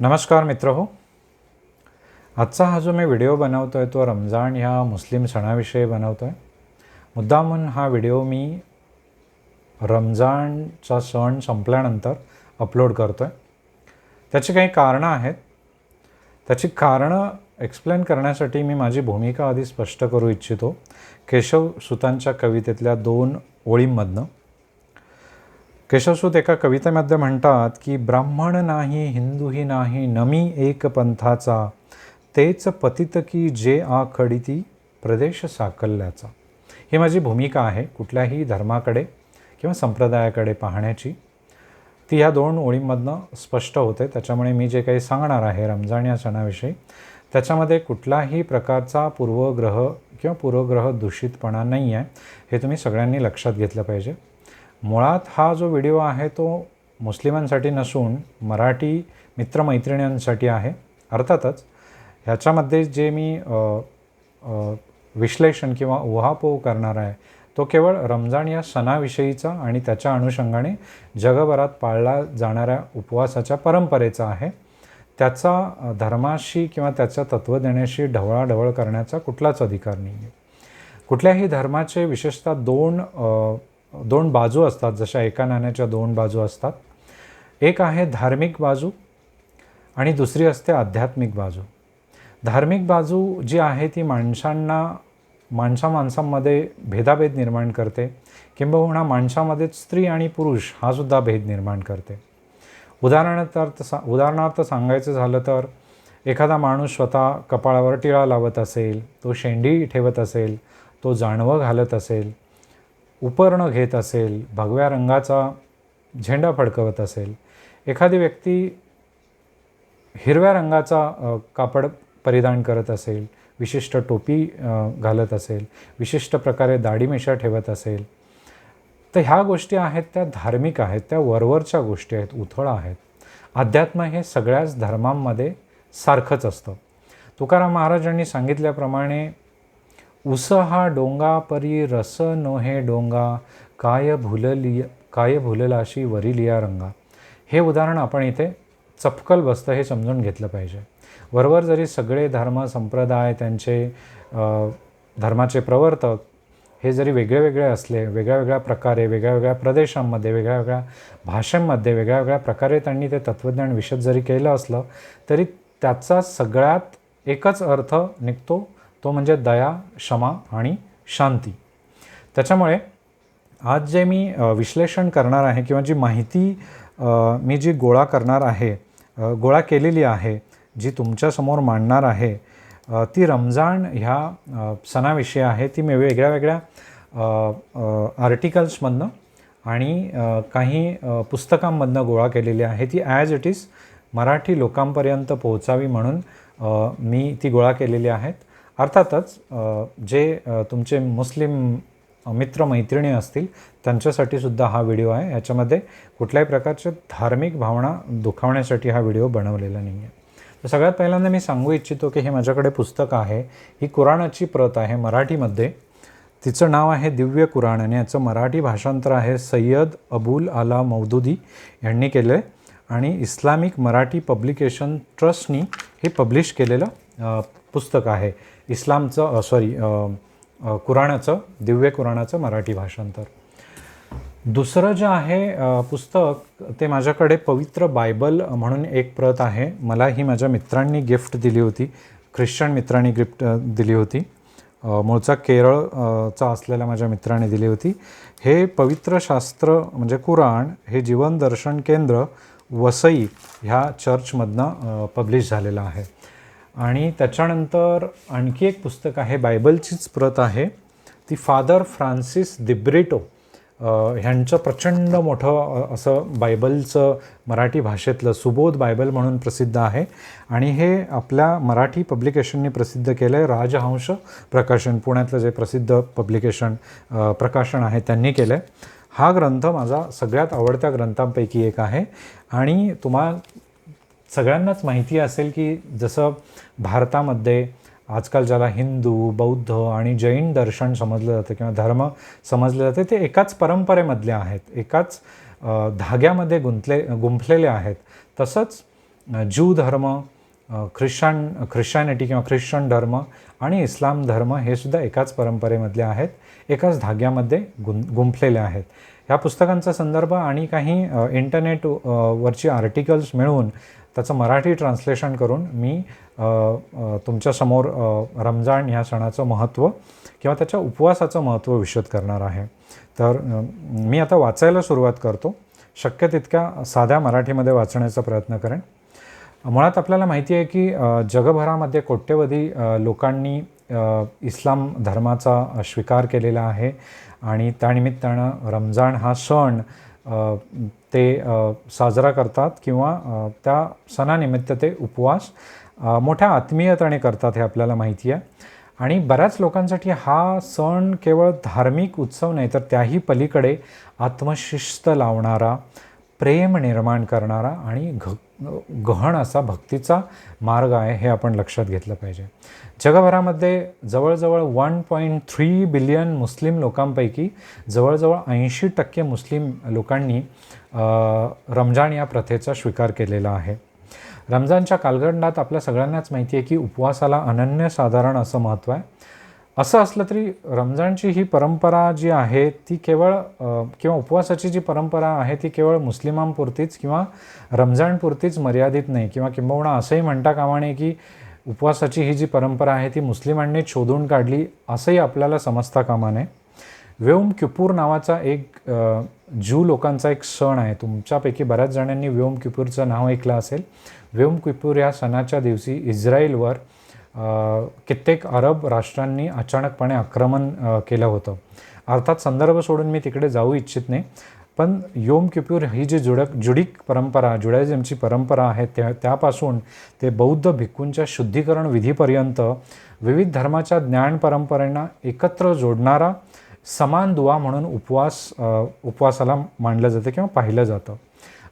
नमस्कार मित्र हो आजचा हा जो मी व्हिडिओ बनवतो आहे तो रमजान ह्या मुस्लिम सणाविषयी बनवतो आहे मुद्दामून हा व्हिडिओ मी रमजानचा सण संपल्यानंतर अपलोड करतो आहे त्याची काही कारणं आहेत. त्याची कारणं एक्सप्लेन करण्यासाठी मी माझी भूमिका आधी स्पष्ट करू इच्छितो. केशव सुतांच्या कवितेतल्या दोन ओळींमधनं. केशवसूत एका कवितेमध्ये म्हणतात की ब्राह्मण नाही हिंदूही नाही नमी एक पंथाचा. तेच पतित की जे आखडीती प्रदेश साकल्याचा. ही माझी भूमिका आहे कुठल्याही धर्माकडे किंवा संप्रदायाकडे पाहण्याची. ती ह्या दोन ओळींमधनं स्पष्ट होते. त्याच्यामुळे मी जे काही सांगणार आहे रमजान या सणाविषयी त्याच्यामध्ये कुठलाही प्रकारचा पूर्वग्रह किंवा पूर्वग्रह दूषितपणा नाही आहे हे तुम्ही सगळ्यांनी लक्षात घेतलं पाहिजे. मुळात हा जो व्हिडिओ आहे तो मुस्लिमांसाठी नसून मराठी मित्रमैत्रिणींसाठी आहे. अर्थातच ह्याच्यामध्ये जे मी विश्लेषण किंवा उहापोह करणार आहे तो केवळ रमजान या सणाविषयीचा आणि त्याच्या अनुषंगाने जगभरात पाळला जाणाऱ्या उपवासाच्या परंपरेचा आहे. त्याचा धर्माशी किंवा त्याच्या तत्त्वज्ञानाशी ढवळाढवळ करण्याचा कुठलाच अधिकार नाही आहे कुठल्याही धर्माचे विशेषतः दोन दोन बाजू असतात जशा एका नाण्याच्या दोन बाजू असतात. एक आहे धार्मिक बाजू आणि दुसरी असते आध्यात्मिक बाजू. धार्मिक बाजू जी आहे ती माणसांना माणसा माणसांमध्ये भेदाभेद निर्माण करते. किंबहुना माणसामध्ये स्त्री आणि पुरुष हा सुद्धा भेद निर्माण करते. उदाहरणार्थ सा उदाहरणार्थ सांगायचं झालं तर एखादा माणूस स्वतः कपाळावर टिळा लावत असेल तो शेंडी ठेवत असेल तो जानवं घालत असेल उपरणं घेत असेल भगव्या रंगाचा झेंडा फडकवत असेल एखादी व्यक्ती हिरव्या रंगाचा कापड परिधान करत असेल विशिष्ट टोपी घालत असेल विशिष्ट प्रकारे दाढीमिशा ठेवत असेल तर ह्या गोष्टी आहेत त्या धार्मिक आहेत त्या वरवरच्या गोष्टी आहेत उथळ आहेत. अध्यात्म हे सगळ्याच धर्मांमध्ये सारखंच असतं. तुकाराम महाराजांनी सांगितल्याप्रमाणे उस हा डोंगा परी रस नोहे डोंगा काय भुललिय काय भुललाशी वरिलिया रंगा. हे उदाहरण आपण इथे चपकल बसतं हे समजून घेतलं पाहिजे. वरवर जरी सगळे धर्म संप्रदाय त्यांचे धर्माचे प्रवर्तक हे जरी वेगळे वेगळे असले वेगळ्या वेगळ्या प्रकारे वेगळ्या वेगळ्या प्रदेशांमध्ये वेगळ्या वेगळ्या भाषांमध्ये वेगळ्या वेगळ्या प्रकारे त्यांनी ते तत्त्वज्ञान विशद जरी केलं असलं तरी त्याचा सगळ्यात एकच अर्थ निघतो तो म्हणजे दया क्षमा आणि शांती. त्याच्यामुळे आज जे मी विश्लेषण करणार आहे किंवा जी माहिती मी जी गोळा करणार आहे गोळा केलेली आहे जी तुमच्यासमोर मांडणार आहे ती रमजान ह्या सणाविषयी आहे ती मी वेगळ्या वेगळ्या आर्टिकल्समधनं आणि काही पुस्तकांमधनं गोळा केलेली आहे. ती ॲज इट इज मराठी लोकांपर्यंत पोहोचावी म्हणून मी ती गोळा केलेली आहेत. अर्थातच जे तुमचे मुस्लिम मित्रमैत्रिणी असतील त्यांच्यासाठी सुद्धा हा व्हिडिओ आहे. याच्यामध्ये कुठल्याही प्रकारच्या धार्मिक भावना दुखावण्यासाठी हा व्हिडिओ बनवलेला नाही आहे तर सगळ्यात पहिल्यांदा मी सांगू इच्छितो की हे माझ्याकडे पुस्तक आहे. ही कुराणाची प्रत आहे मराठीमध्ये. तिचं नाव आहे दिव्य कुराण आणि याचं मराठी भाषांतर आहे सय्यद अबुल आला मौदुदी यांनी केलं आहे आणि इस्लामिक मराठी पब्लिकेशन ट्रस्टनी हे पब्लिश केलेलं पुस्तक आहे. इस्लामचं सॉरी कुराणाचं दिव्य कुराणाचं मराठी भाषांतर. दुसरं जे आहे पुस्तक ते माझ्याकडे पवित्र बायबल म्हणून एक प्रत आहे. मला ही माझ्या मित्रांनी गिफ्ट दिली होती. ख्रिश्चन मित्रांनी गिफ्ट दिली होती. मूळचा केरळ चा असलेल्या माझ्या मित्राने दिली होती. हे पवित्र शास्त्र म्हणजे कुराण हे जीवन दर्शन केंद्र वसई ह्या चर्चमधनं पब्लिश झालेलं आहे. आणि त्याच्यानंतर आणखी एक पुस्तक आहे बायबलचीच प्रत आहे. ती फादर फ्रान्सिस दिब्रिटो ह्यांचं प्रचंड मोठं असं बायबलचं मराठी भाषेतलं सुबोध बायबल म्हणून प्रसिद्ध आहे. आणि हे आपल्या मराठी पब्लिकेशननी प्रसिद्ध केलं आहे राजहंश प्रकाशन पुण्यातलं जे प्रसिद्ध पब्लिकेशन प्रकाशन आहे त्यांनी केलं आहे हा ग्रंथ माझा सगळ्यात आवडत्या ग्रंथांपैकी एक आहे. आणि तुम्हा सगळ्यांनाच माहिती असेल की जसं भारतामध्ये आजकाल ज्याला हिंदू बौद्ध आणि जैन दर्शन समजलं जातं किंवा धर्म समजले जाते ते एकाच परंपरेमधले आहेत एकाच धाग्यामध्ये गुंतले गुंफलेले आहेत. तसंच जू ज्यू धर्म ख्रिश्चन ख्रिश्चॅनिटी किंवा ख्रिश्चन धर्म आणि इस्लाम धर्म हे सुद्धा एकाच परंपरेमधले आहेत एकाच धाग्यामध्ये गुं गुंफलेले आहेत. ह्या पुस्तकांचा संदर्भ आणि काही इंटरनेट वरची आर्टिकल्स मिळवून त्याचं मराठी ट्रान्सलेशन करून मी तुमच्यासमोर रमजान ह्या सणाचं महत्त्व किंवा त्याच्या उपवासाचं महत्त्व विशद करणार आहे. तर मी आता वाचायला सुरुवात करतो. शक्य तितक्या साध्या मराठीमध्ये वाचण्याचा प्रयत्न करेन. मुळात आपल्याला माहिती आहे की जगभरामध्ये कोट्यवधी लोकांनी इस्लाम धर्माचा स्वीकार केलेला आहे. आणि त्यानिमित्तानं रमजान हा सण ते साजरा करतात किंवा त्या सणानिमित्त ते उपवास मोठ्या आत्मीयतेने करतात हे आपल्याला माहिती आहे. आणि बऱ्याच लोकांसाठी हा सण केवळ धार्मिक उत्सव नाही तर त्याही पलीकडे आत्मशिस्त लावणारा प्रेम निर्माण करणारा आणि घ गहन असा भक्तीचा मार्ग आहे हे आपण लक्षात घेतलं पाहिजे. जगभरामध्ये जवळजवळ वन पॉईंट थ्री बिलियन मुस्लिम लोकांपैकी जवळजवळ ऐंशी टक्के मुस्लिम लोकांनी रमजान या प्रथेचा स्वीकार केलेला आहे. रमजानच्या कालखंडात आपल्या सगळ्यांनाच माहिती आहे की उपवासाला अनन्यसाधारण असं महत्त्व आहे. असं असलं तरी रमजानची ही परंपरा जी आहे ती केवळ किंवा उपवासाची जी परंपरा आहे ती केवळ मुस्लिमांपुरतीच किंवा रमजानपुरतीच मर्यादित नाही. किंवा किंबहुना असंही म्हणता कामा नये की उपवासाची ही जी परंपरा आहे ती मुस्लिमांनी शोधून काढली असंही आपल्याला समजता कामा नये. व्योम किपूर नावाचा एक ज्यू लोकांचा एक सण आहे. तुमच्यापैकी बऱ्याच जणांनी व्योम किपूरचं नाव ऐकलं असेल. व्योम किपूर या सणाच्या दिवशी इस्रायलवर कित्येक अरब राष्ट्रांनी अचानकपणे आक्रमण केलं होतं. अर्थात संदर्भ सोडून मी तिकडे जाऊ इच्छित नाही. पण योम किप्यूर ही जी जुडक जुडिक परंपरा जुडायझमची परंपरा आहे त्या त्यापासून ते बौद्ध भिक्खूंच्या शुद्धीकरण विधीपर्यंत विविध धर्माच्या ज्ञान परंपरेंना एकत्र जोडणारा समान दुवा म्हणून उपवास उपवासाला मानलं जातं किंवा पाहिलं जातं.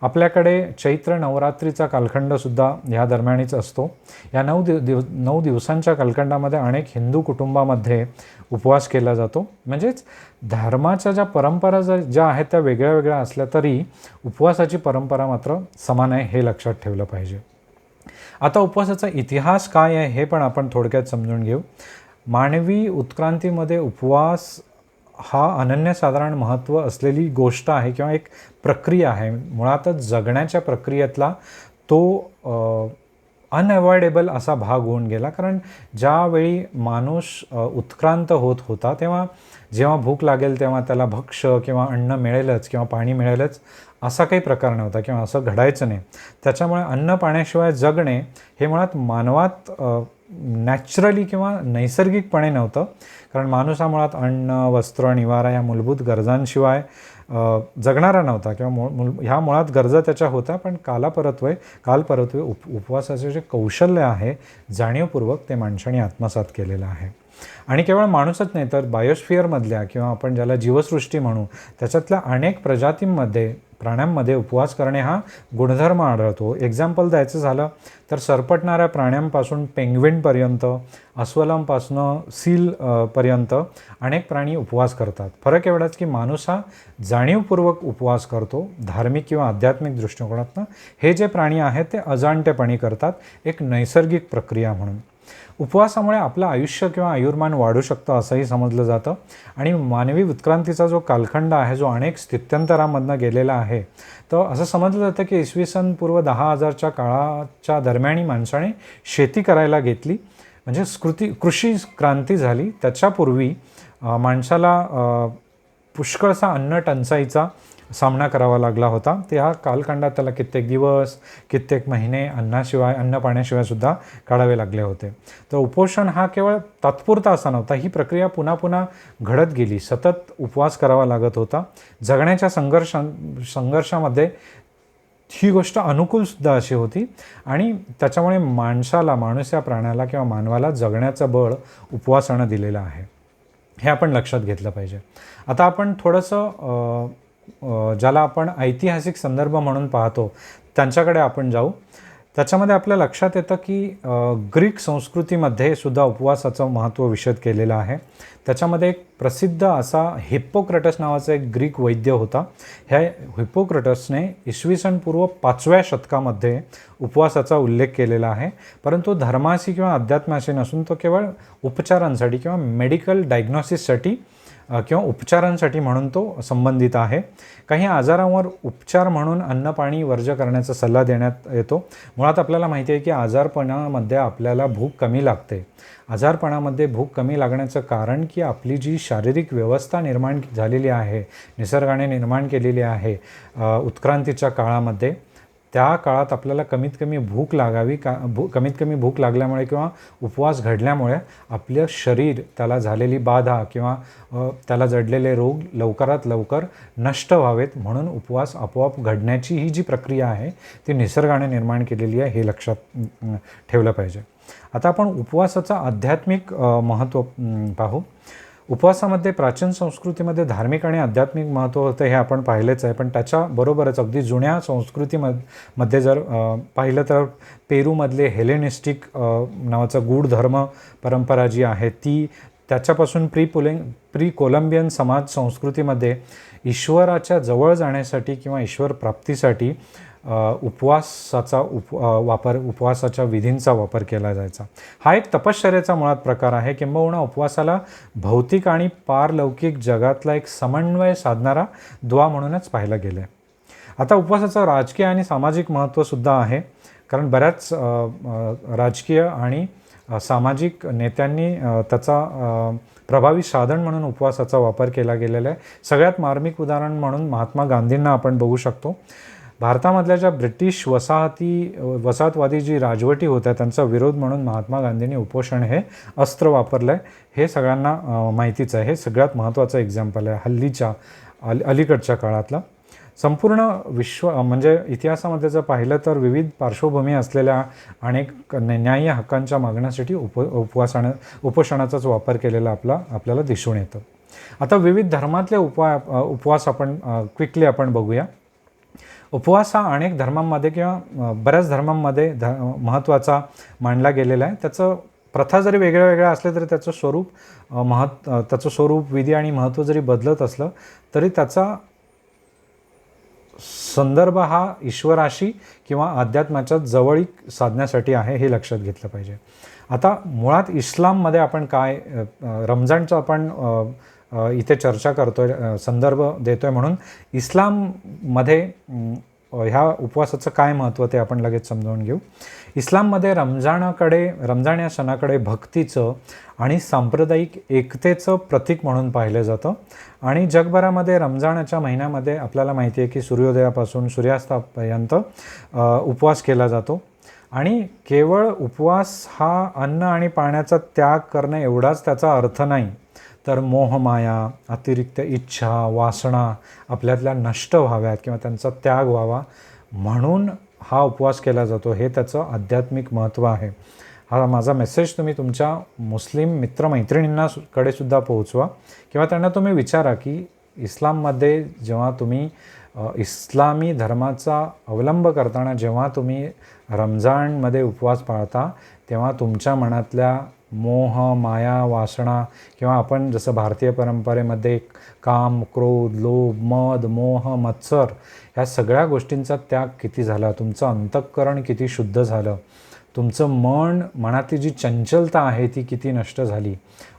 आपल्याकडे चैत्र नवरात्रीचा कालखंडसुद्धा ह्या दरम्यानच असतो. या नऊ दिव दिव नऊ दिवसांच्या कालखंडामध्ये अनेक हिंदू कुटुंबामध्ये उपवास केला जातो. म्हणजेच धर्माच्या ज्या परंपरा ज्या ज्या आहेत त्या वेगळ्या वेगळ्या असल्या तरी उपवासाची परंपरा मात्र समान आहे हे लक्षात ठेवलं पाहिजे. आता उपवासाचा इतिहास काय आहे हे पण आपण थोडक्यात समजून घेऊ. मानवी उत्क्रांतीमध्ये उपवास हा अनन्यसाधारण महत्त्व असलेली गोष्ट आहे किंवा एक प्रक्रिया आहे. मुळातच जगण्याच्या प्रक्रियेतला तो अनअवॉइडेबल असा भाग होऊन गेला. कारण ज्यावेळी माणूस उत्क्रांत होत होता तेव्हा जेव्हा भूक लागेल तेव्हा त्याला भक्ष्य किंवा अन्न मिळेलच किंवा पाणी मिळेलच असा काही प्रकार नव्हता किंवा असं घडायचं नाही. त्याच्यामुळे अन्न पाण्याशिवाय जगणे हे मुळात मानवात नॅचरली किंवा नैसर्गिकपणे नव्हतं. कारण माणूस हा मुळात अन्न वस्त्र निवारा या मूलभूत गरजांशिवाय जगणारा नव्हता किंवा मूळ मूल ह्या मुळात गरजा त्याच्या होत्या पण कालापरत्वे कालपरत्वे उप उपवासाचे जे कौशल्य आहे जाणीवपूर्वक ते माणसाने आत्मसात केलेलं आहे. आणि केवळ माणूसच नाही तर बायोस्फिअरमधल्या किंवा आपण ज्याला जीवसृष्टी म्हणू त्याच्यातल्या अनेक प्रजातींमध्ये प्राण्यांमध्ये उपवास करणे हा गुणधर्म आढळतो. एक्झाम्पल द्यायचं झालं तर सरपटणाऱ्या प्राण्यांपासून पेंग्विनपर्यंत अस्वलांपासनं सील पर्यंत अनेक प्राणी उपवास करतात. फरक एवढाच की माणूस हा जाणीवपूर्वक उपवास करतो. धार्मिक किंवा आध्यात्मिक दृष्टिकोनातनं हे जे प्राणी आहेत ते अजाणतेपणी करतात. एक नैसर्गिक प्रक्रिया म्हणून. उपवासामुळे आपलं आयुष्य किंवा आयुर्मान वाढू शकतं असंही समजलं जातं. आणि मानवी उत्क्रांतीचा जो कालखंड आहे जो अनेक स्थित्यंतरामधनं गेलेला आहे तर असं समजलं जातं की इसवी सन पूर्व दहा हजारच्या काळाच्या दरम्यानी माणसाने शेती करायला घेतली. म्हणजे स्कृती कृषी क्रांती झाली. त्याच्यापूर्वी माणसाला पुष्कळसा अन्न टंचाईचा सामना करावा लागला होता. ते हा कालखंडात त्याला कित्येक दिवस कित्येक महिने अन्नाशिवाय अन्न पाण्याशिवाय सुद्धा काढावे लागले होते. तर उपोषण हा केवळ तात्पुरता असा नव्हता. ही प्रक्रिया पुन्हा पुन्हा घडत गेली. सतत उपवास करावा लागत होता. जगण्याच्या संघर्षां संघर्षामध्ये ही गोष्ट अनुकूलसुद्धा अशी होती. आणि त्याच्यामुळे माणसाला माणूस या प्राण्याला किंवा मानवाला जगण्याचं बळ उपवासानं दिलेलं आहे. हे आपण लक्षात घेतलं पाहिजे. आता आपण थोडंसं ज्याला आपण ऐतिहासिक संदर्भ म्हणून पाहतो त्यांच्याकडे आपण जाऊ. त्याच्यामध्ये आपल्या लक्षात येतं की ग्रीक संस्कृतीमध्ये सुद्धा उपवासाचं महत्त्व विशद केलेलं आहे. त्याच्यामध्ये एक प्रसिद्ध असा हिप्पोक्रटस नावाचा एक ग्रीक वैद्य होता. ह्या हिप्पोक्रटसने इसवी सन पूर्व पाचव्या शतकामध्ये उपवासाचा उल्लेख केलेला आहे. परंतु धर्माशी किंवा अध्यात्माशी नसून तो केवळ उपचारांसाठी किंवा मेडिकल डायग्नॉसिससाठी किंवा उपचारांसाठी म्हणून तो संबंधित आहे. काही आजारांवर उपचार म्हणून अन्न पाणी वर्ज्य करण्याचा सल्ला देण्यात येतो. मुळात आपल्याला माहिती आहे की आजारपणामध्ये आपल्याला भूक कमी लागते. आजारपणामध्ये भूक कमी लागण्याचं कारण की आपली जी शारीरिक व्यवस्था निर्माण झालेली आहे निसर्गाने निर्माण केलेली आहे उत्क्रांतीच्या काळामध्ये त्या काळात आपल्याला कमीत कमी भूक लागावी का भू कमीत कमी भूक लागल्यामुळे किंवा उपवास घडल्यामुळे आपलं शरीर त्याला झालेली बाधा किंवा त्याला जडलेले रोग लवकरात लवकर नष्ट व्हावेत म्हणून उपवास आपोआप घडण्याची ही जी प्रक्रिया आहे ती निसर्गाने निर्माण केलेली आहे हे लक्षात ठेवलं पाहिजे. आता आपण उपवासाचं आध्यात्मिक महत्त्व पाहू. उपवासामध्ये प्राचीन संस्कृतीमध्ये धार्मिक आणि आध्यात्मिक महत्त्व होतं हे आपण पाहिलेच आहे. पण त्याच्याबरोबरच अगदी जुन्या संस्कृतीमध्ये जर पाहिलं तर पेरूमधले हेलेनिस्टिक नावाचा गूढ धर्म परंपरा जी आहे ती त्याच्यापासून प्री पोलिंग प्री कोलंबियन समाज संस्कृतीमध्ये ईश्वराच्या जवळ जाण्यासाठी किंवा ईश्वर प्राप्तीसाठी उपवासाचा उप वापर उपवासाच्या विधींचा वापर केला जायचा. हा एक तपश्चर्याचा मुळात प्रकार आहे किंबहुना उपवासाला भौतिक आणि पारलौकिक जगातला एक समन्वय साधणारा दुवा म्हणूनच पाहिलं गेलं आहे आता उपवासाचं राजकीय आणि सामाजिक महत्त्वसुद्धा आहे. कारण बऱ्याच राजकीय आणि सामाजिक नेत्यांनी त्याचा प्रभावी साधन म्हणून उपवासाचा वापर केला गेलेला आहे. सगळ्यात मार्मिक उदाहरण म्हणून महात्मा गांधींना आपण बघू शकतो. भारतामधल्या ज्या ब्रिटिश वसाहती वसाहतवादी जी राजवटी होत्या त्यांचा विरोध म्हणून महात्मा गांधींनी उपोषण हे अस्त्र वापरलं आहे हे सगळ्यांना माहितीच आहे. हे सगळ्यात महत्त्वाचं एक्झाम्पल आहे हल्लीच्या अल अलीकडच्या काळातलं. संपूर्ण विश्व म्हणजे इतिहासामध्ये जर पाहिलं तर विविध पार्श्वभूमी असलेल्या अनेक न्याय्य हक्कांच्या मागण्यासाठी उप उपवासानं उपोषणाचाच वापर केलेला आपला आपल्याला दिसून येतं. आता विविध धर्मातले उपवा उपवास आपण क्विकली आपण बघूया. उपवास हा अनेक धर्मांमध्ये किंवा बऱ्याच धर्मांमध्ये ध महत्त्वाचा मानला गेलेला आहे. त्याचं प्रथा जरी वेगळ्या वेगळ्या असल्या तरी त्याचं स्वरूप महत् त्याचं स्वरूप विधी आणि महत्त्व जरी बदलत असलं तरी त्याचा संदर्भ हा ईश्वराशी किंवा अध्यात्माच्या जवळीक साधण्यासाठी आहे हे लक्षात घेतलं पाहिजे. आता मुळात इस्लाममध्ये आपण काय रमजानचं आपण इथे चर्चा करतो आहे संदर्भ देतो आहे म्हणून. इस्लाममध्ये ह्या उपवासाचं काय महत्त्व ते आपण लगेच समजावून घेऊ. इस्लाममध्ये रमजानाकडे रमजान या सणाकडे भक्तीचं आणि सांप्रदायिक एकतेचं प्रतीक म्हणून पाहिलं जातं. आणि जगभरामध्ये रमजानाच्या महिन्यामध्ये आपल्याला माहिती आहे की सूर्योदयापासून सूर्यास्तापर्यंत उपवास केला जातो. आणि केवळ उपवास हा अन्न आणि पाण्याचा त्याग करणं एवढाच त्याचा अर्थ नाही. तर मोहमाया अतिरिक्त इच्छा वासना आपल्यातल्या नष्ट व्हाव्यात किंवा त्यांचा त्याग व्हावा म्हणून हा उपवास केला जातो. हे त्याचं आध्यात्मिक महत्त्व आहे. हा माझा मेसेज तुम्ही तुमच्या मुस्लिम मित्रमैत्रिणींना सुद्धा पोहोचवा किंवा त्यांना तुम्ही विचारा की इस्लाममध्ये जेव्हा तुम्ही इस्लामी धर्माचा अवलंब करताना जेव्हा तुम्ही रमजानमध्ये उपवास पाळता तेव्हा तुमच्या मनातल्या मोह माया वासना किंवा आपण जसं भारतीय परंपरेमध्ये काम क्रोध लोभ मद मोह मत्सर ह्या सगळ्या गोष्टींचा त्याग किती झाला? तुमचं अंतःकरण किती शुद्ध झालं? तुमचं मन मनातली जी चंचलता आहे ती किती नष्ट झाली?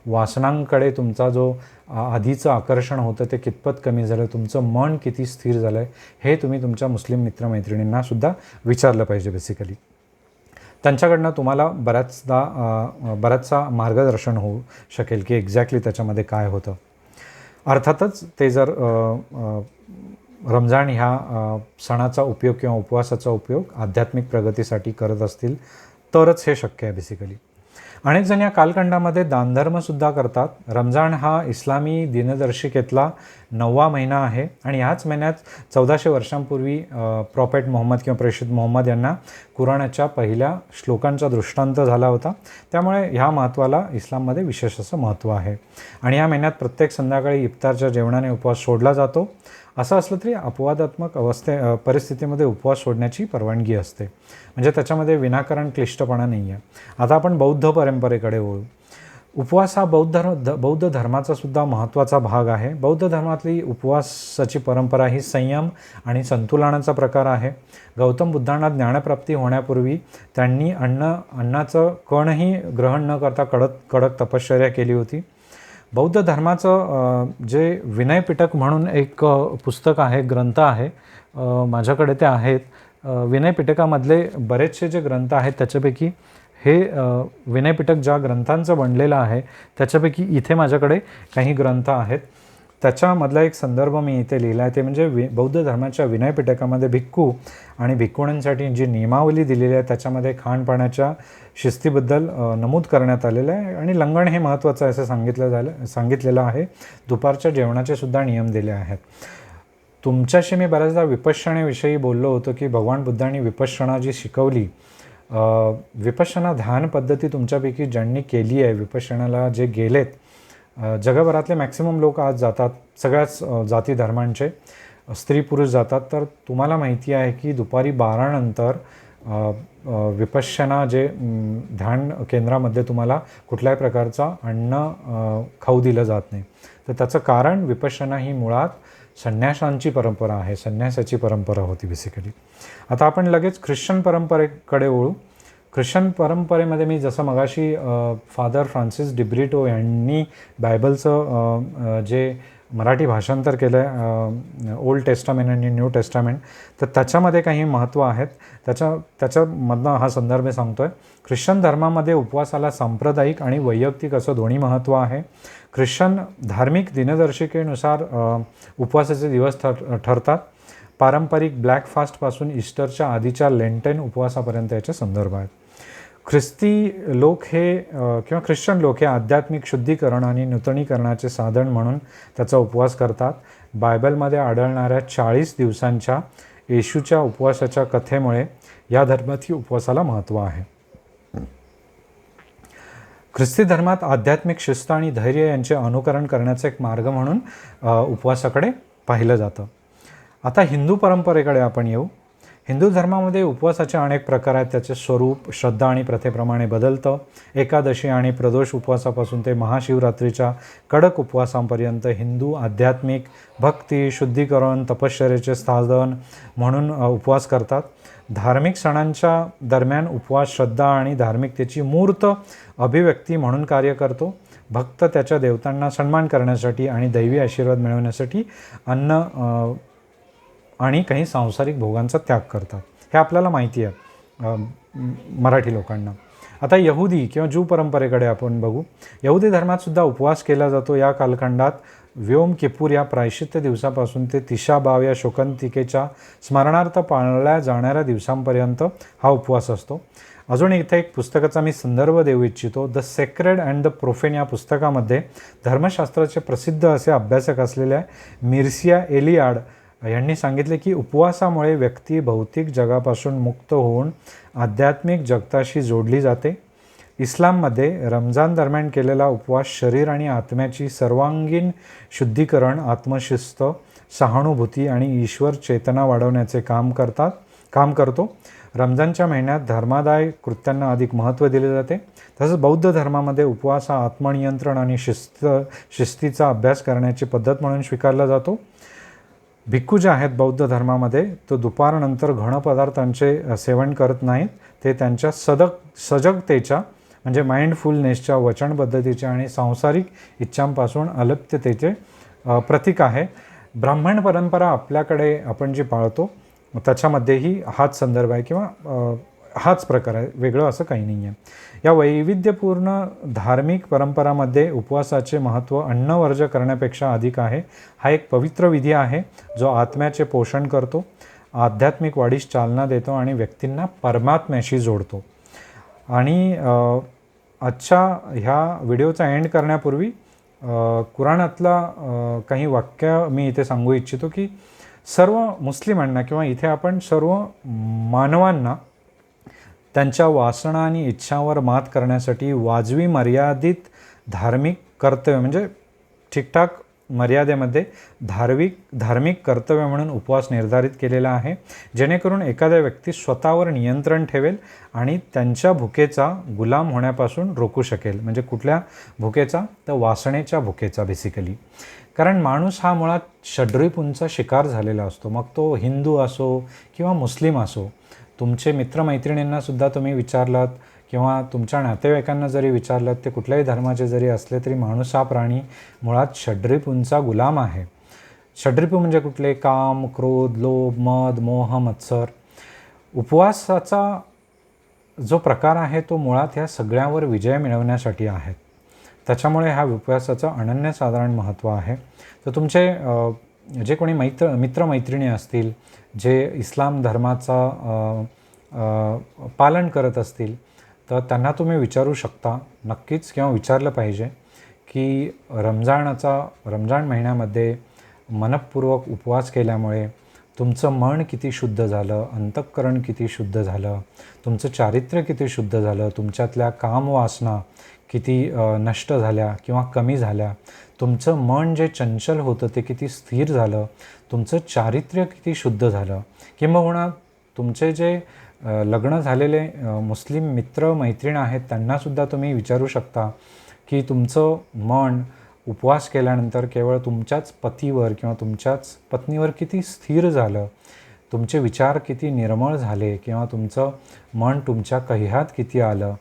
वासनांकडे तुमचा जो आधीचं आकर्षण होतं ते कितपत कमी झालं? तुमचं मन किती स्थिर झालं आहे हे तुम्ही तुमच्या मुस्लिम मित्रमैत्रिणींना सुद्धा विचारलं पाहिजे बेसिकली त्यांच्याकडनं तुम्हाला बऱ्याचदा बऱ्याचसा मार्गदर्शन होऊ शकेल की एक्झॅक्टली त्याच्यामध्ये काय होतं. अर्थातच ते जर रमजान ह्या सणाचा उपयोग किंवा उपवासाचा उपयोग आध्यात्मिक प्रगतीसाठी करत असतील तरच हे शक्य आहे बेसिकली अनेक जण या कालखंडामध्ये दानधर्मसुद्धा करतात. रमजान हा इस्लामी दिनदर्शिकेतला नववा महिना आहे आणि ह्याच महिन्यात चौदाशे वर्षांपूर्वी प्रॉफेट मोहम्मद किंवा प्रेषित मोहम्मद यांना कुराणाच्या पहिल्या श्लोकांचा दृष्टांत झाला होता. त्यामुळे ह्या महत्त्वाला इस्लाममध्ये विशेष असं महत्त्व आहे. आणि या महिन्यात प्रत्येक संध्याकाळी इफ्तारच्या जेवणाने उपवास सोडला जातो. असं असलं तरी अपवादात्मक अवस्थे परिस्थितीमध्ये उपवास सोडण्याची परवानगी असते. म्हणजे त्याच्यामध्ये विनाकारण क्लिष्टपणा नाही आहे आता आपण बौद्ध परंपरेकडे वळू. उपवास हा बौद्ध धर्म ध बौद्ध धर्माचा सुद्धा महत्त्वाचा भाग आहे. बौद्ध धर्मातली उपवासाची परंपरा ही संयम आणि संतुलनाचा प्रकार आहे. गौतम बुद्धांना ज्ञानप्राप्ती होण्यापूर्वी त्यांनी अन्न अन्नाचं कणही ग्रहण न करता कडक कडक तपश्चर्या केली होती. बौद्ध धर्माचं जे विनयपिटक म्हणून एक पुस्तक आहे ग्रंथ आहे माझ्याकडे ते आहेत. विनयपिटकामधले बरेचसे जे ग्रंथ आहेत त्याच्यापैकी हे विनयपिटक ज्या ग्रंथांचं बनलेलं आहे त्याच्यापैकी इथे माझ्याकडे काही ग्रंथ आहेत. त्याच्यामधला एक संदर्भ मी इथे लिहिला आहे ते म्हणजे वि बौद्ध धर्माच्या विनयपिटकामध्ये भिक्खू आणि भिक्खुणांसाठी जी नियमावली दिलेली आहे त्याच्यामध्ये खाणपाण्याच्या शिस्तीबद्दल नमूद करण्यात आलेलं आहे आणि लंगण हे महत्त्वाचं आहे असं सांगितलं झालं सांगितलेलं आहे. दुपारच्या जेवणाचे सुद्धा नियम दिले आहेत. तुमच्याशी मी बऱ्याचदा विपश्यनेविषयी बोललो होतो की भगवान बुद्धांनी विपश्यना जी शिकवली अ, विपश्यना ध्यान पद्धती तुमच्यापैकी ज्यांनी केली आहे विपश्यनाला जे गेलेत जगभरातले मॅक्सिमम लोक आज जातात सगळ्याच जाती धर्मांचे. स्त्री पुरुष जातात. तर तुम्हाला माहिती आहे की दुपारी बारानंतर विपश्यना जे ध्यान केंद्रामध्ये तुम्हाला कुठल्याही प्रकारचा अन्न खाऊ दिलं जात नाही. तर त्याचं कारण विपश्यना ही मुळात संन्यासांची परंपरा आहे. संन्यासाची परंपरा होती बेसिकली आता आपण लगेच ख्रिश्चन परंपरेकडे वळू. ख्रिश्चन परंपरेमध्ये मी जसं मगाशी फादर फ्रान्सिस डिब्रिटो यांनी बायबलचं जे मराठी भाषांतर केलं आहे ओल्ड टेस्टामेंट आणि न्यू टेस्टामेंट तर त्याच्यामध्ये काही महत्त्व आहेत. त्याच्या त्याच्यामधनं हा संदर्भ मी सांगतो आहे ख्रिश्चन धर्मामध्ये उपवासाला सांप्रदायिक आणि वैयक्तिक असं दोन्ही महत्त्व आहे. ख्रिश्चन धार्मिक दिनदर्शिकेनुसार उपवासाचे दिवस ठर ठरतात. पारंपरिक ब्लॅक फास्टपासून ईस्टरच्या आधीच्या लेंटेन उपवासापर्यंत याचे संदर्भ आहेत. ख्रिस्ती लोक हे किंवा ख्रिश्चन लोक हे आध्यात्मिक शुद्धीकरण आणि नूतनीकरणाचे साधन म्हणून त्याचा उपवास करतात. बायबलमध्ये आढळणाऱ्या चाळीस दिवसांच्या येशूच्या उपवासाच्या कथेमुळे या धर्मातही उपवासाला महत्त्व आहे. ख्रिस्ती धर्मात आध्यात्मिक शिस्त आणि धैर्य यांचे अनुकरण करण्याचा एक मार्ग म्हणून उपवासाकडे पाहिलं जातं. आता हिंदू परंपरेकडे आपण येऊ. हिंदू धर्मामध्ये उपवासाचे अनेक प्रकार आहेत. त्याचे स्वरूप श्रद्धा आणि प्रथेप्रमाणे बदलतं. एकादशी आणि प्रदोष उपवासापासून ते महाशिवरात्रीच्या कडक उपवासांपर्यंत हिंदू आध्यात्मिक भक्ती शुद्धीकरण तपश्चर्याचे साधन म्हणून उपवास करतात. धार्मिक सणांच्या दरम्यान उपवास श्रद्धा आणि धार्मिकतेची मूर्त अभिव्यक्ती म्हणून कार्य करतो. भक्त त्याच्या देवतांना सन्मान करण्यासाठी आणि दैवी आशीर्वाद मिळवण्यासाठी अन्न आणि काही सांसारिक भोगांचा त्याग करतात. हे आपल्याला माहिती आहे मराठी लोकांना. आता यहुदी किंवा जू परंपरेकडे आपण बघू यहुदी धर्मात सुद्धा उपवास केला जातो या कालखंडात. व्योम किपूर या प्रायश्चित्य दिवसापासून ते तिशा बाव या शोकंतिकेच्या स्मरणार्थ पाळल्या जाणाऱ्या दिवसांपर्यंत हा उपवास असतो. अजून इथे एक पुस्तकाचा मी संदर्भ देऊ इच्छितो. The sacred and the profane या पुस्तकामध्ये धर्मशास्त्राचे प्रसिद्ध असे अभ्यासक असलेल्या मिर्सिया एलियाड यांनी सांगितले की उपवासामुळे व्यक्ती भौतिक जगापासून मुक्त होऊन आध्यात्मिक जगताशी जोडली जाते. इस्लाममध्ये रमजान दरम्यान केलेला उपवास शरीर आणि आत्म्याची सर्वांगीण शुद्धीकरण आत्मशिस्त सहानुभूती आणि ईश्वर चेतना वाढवण्याचे काम करतात काम करतो. रमजानच्या महिन्यात धर्मादाय कृत्यांना अधिक महत्त्व दिले जाते. तसंच बौद्ध धर्मामध्ये उपवास हा आत्मनियंत्रण आणि शिस्त शिस्तीचा अभ्यास करण्याची पद्धत म्हणून स्वीकारला जातो. भिक्खू जे आहेत बौद्ध धर्मामध्ये तो दुपारनंतर घन पदार्थांचे सेवन करत नाहीत. ते त्यांच्या सदक सजगतेच्या म्हणजे माइंडफुलनेसच्या वचनपद्धतीच्या आणि सांसारिक इच्छांपासून अलिप्ततेचे प्रतीक आहे. ब्राह्मण परंपरा आपल्याकडे आपण जी पाळतो त्याच्यामध्येही हाच संदर्भ आहे किंवा हाच प्रकार आहे. वेगळं असं काही नाही आहे या वैविध्यपूर्ण धार्मिक परंपरामध्ये उपवासाचे महत्त्व अन्नवर्ज करण्यापेक्षा अधिक आहे. हा एक पवित्र विधी आहे जो आत्म्याचे पोषण करतो आध्यात्मिक वाढीस चालना देतो आणि व्यक्तींना परमात्म्याशी जोडतो. आणि आजच्या ह्या व्हिडिओचा एंड करण्यापूर्वी कुराणातला काही वाक्य मी इथे सांगू इच्छितो की सर्व मुस्लिमांना किंवा इथे आपण सर्व मानवांना त्यांच्या वासना आणि इच्छांवर मात करण्यासाठी वाजवी मर्यादित धार्मिक कर्तव्य म्हणजे ठीकठाक मर्यादेमध्ये धार्मिक धार्मिक कर्तव्य म्हणून उपवास निर्धारित केलेला आहे जेणेकरून एखाद्या व्यक्ती स्वतःवर नियंत्रण ठेवेल आणि त्यांच्या भुकेचा गुलाम होण्यापासून रोखू शकेल. म्हणजे कुठल्या भुकेचा? तर वासनेच्या भुकेचा बेसिकली कारण माणूस हा मुळात षड्रिपूंचा शिकार झालेला असतो. मग तो हिंदू असो किंवा मुस्लिम असो तुमचे मित्रमैत्रिणींना सुद्धा तुम्ही विचारलात किंवा तुमच्या नातेवाईकांना जरी विचारलात ते कुठल्याही धर्माचे जरी असले तरी माणूस हा प्राणी मुळात षड्रिपूंचा गुलाम आहे. षड्रिपू म्हणजे कुठले? काम क्रोध लोभ मद मोह मत्सर. उपवासाचा जो प्रकार आहे तो मुळात ह्या सगळ्यावर विजय मिळवण्यासाठी आहे. त्याच्यामुळे ह्या उपवासाचं अनन्यसाधारण महत्त्व आहे. तर तुमचे जे कोणी मैत्र मित्रमैत्रिणी असतील जे इस्लाम धर्माचा पालन करत असतील तर त्यांना तुम्ही विचारू शकता. नक्कीच किंवा विचारलं पाहिजे की रमजानाचा रमजान महिन्यामध्ये मनपूर्वक उपवास केल्यामुळे तुमचं मन किती शुद्ध झालं अंतःकरण किती शुद्ध झालं तुमचं चारित्र्य किती शुद्ध झालं तुमच्यातल्या कामवासना किती नष्ट झाल्या किंवा कमी झाल्या तुमचं मन जे चंचल होतं ते किती स्थिर झालं तुमचं चारित्र्य किती शुद्ध झालं किंबहुना तुमचे जे लग्न झालेले मुस्लिम मित्र मैत्रीण आहेत त्यांनासुद्धा तुम्ही विचारू शकता की तुमचं मन उपवास केल्यानंतर केवळ तुमच्याच पतीवर किंवा तुमच्याच पत्नीवर किती स्थिर झालं तुमचे विचार किती निर्मळ झाले किंवा तुमचं मन तुमच्या कह्यात किती आलं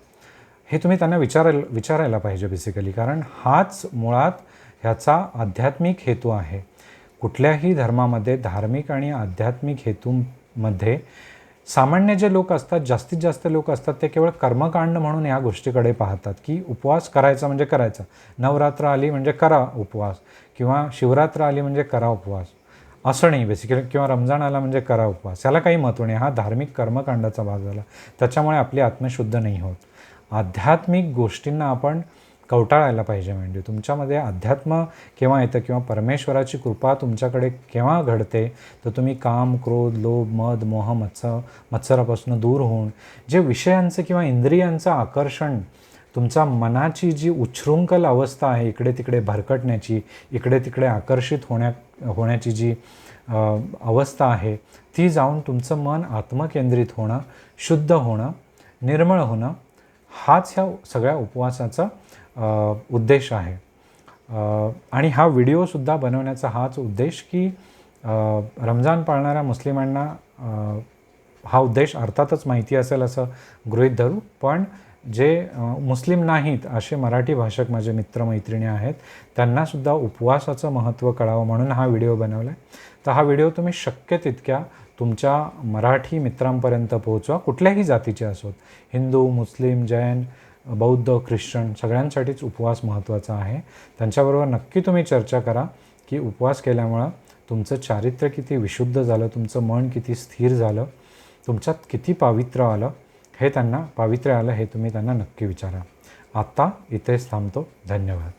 हे तुम्ही त्यांना विचारायला विचारायला पाहिजे बेसिकली कारण हाच मुळात ह्याचा आध्यात्मिक हेतू आहे. कुठल्याही धर्मामध्ये धार्मिक आणि आध्यात्मिक हेतूमध्ये सामान्य जे लोक असतात जास्तीत जास्त लोक असतात ते केवळ कर्मकांड म्हणून या गोष्टीकडे पाहतात की उपवास करायचा म्हणजे करायचा. नवरात्र आली म्हणजे करा उपवास किंवा शिवरात्र आली म्हणजे करा उपवास. असं नाही बेसिकली किंवा रमजान आला म्हणजे करा उपवास. याला काही महत्त्व नाही. हा धार्मिक कर्मकांडाचा भाग झाला. त्याच्यामुळे आपली आत्मशुद्ध नाही होत. आध्यात्मिक गोष्टींना आपण कवटाळायला पाहिजे म्हणजे. तुमच्यामध्ये अध्यात्म केव्हा येतं किंवा परमेश्वराची कृपा तुमच्याकडे केव्हा घडते तर तुम्ही काम क्रोध लोभ मद मोह मत्सर मत्सरापासून दूर होऊन जे विषयांचं किंवा इंद्रियांचं आकर्षण तुमचा मनाची जी उच्छृंखल अवस्था आहे इकडे तिकडे भरकटण्याची इकडे तिकडे आकर्षित होण्या होण्याची जी अवस्था आहे ती जाऊन तुमचं मन आत्मकेंद्रित होणं शुद्ध होणं निर्मळ होणं हाच ह्या सगळ्या उपवासाचा उद्देश आहे. आणि हा व्हिडिओसुद्धा बनवण्याचा हाच उद्देश की रमजान पाळणाऱ्या मुस्लिमांना हा उद्देश अर्थातच माहिती असेल असं गृहीत धरू. पण जे मुस्लिम नाहीत असे मराठी भाषक माझे मित्रमैत्रिणी आहेत त्यांनासुद्धा उपवासाचं महत्त्व कळावं म्हणून हा व्हिडिओ बनवला आहे तर हा व्हिडिओ तुम्ही शक्य तितक्या तुमच्या मराठी मित्रांपर्यंत पोहोचवा कुठल्याही जातीचे असोत. हिंदू मुस्लिम जैन बौद्ध ख्रिश्चन सगळ्यांसाठीच उपवास महत्त्वाचा आहे. त्यांच्याबरोबर नक्की तुम्ही चर्चा करा की उपवास केल्यामुळं तुमचं चारित्र्य किती विशुद्ध झालं तुमचं मन किती स्थिर झालं तुमच्यात किती पावित्र्य आलं हे त्यांना पावित्र्य आलं हे तुम्ही त्यांना नक्की विचारा. आत्ता इथेच थांबतो. धन्यवाद.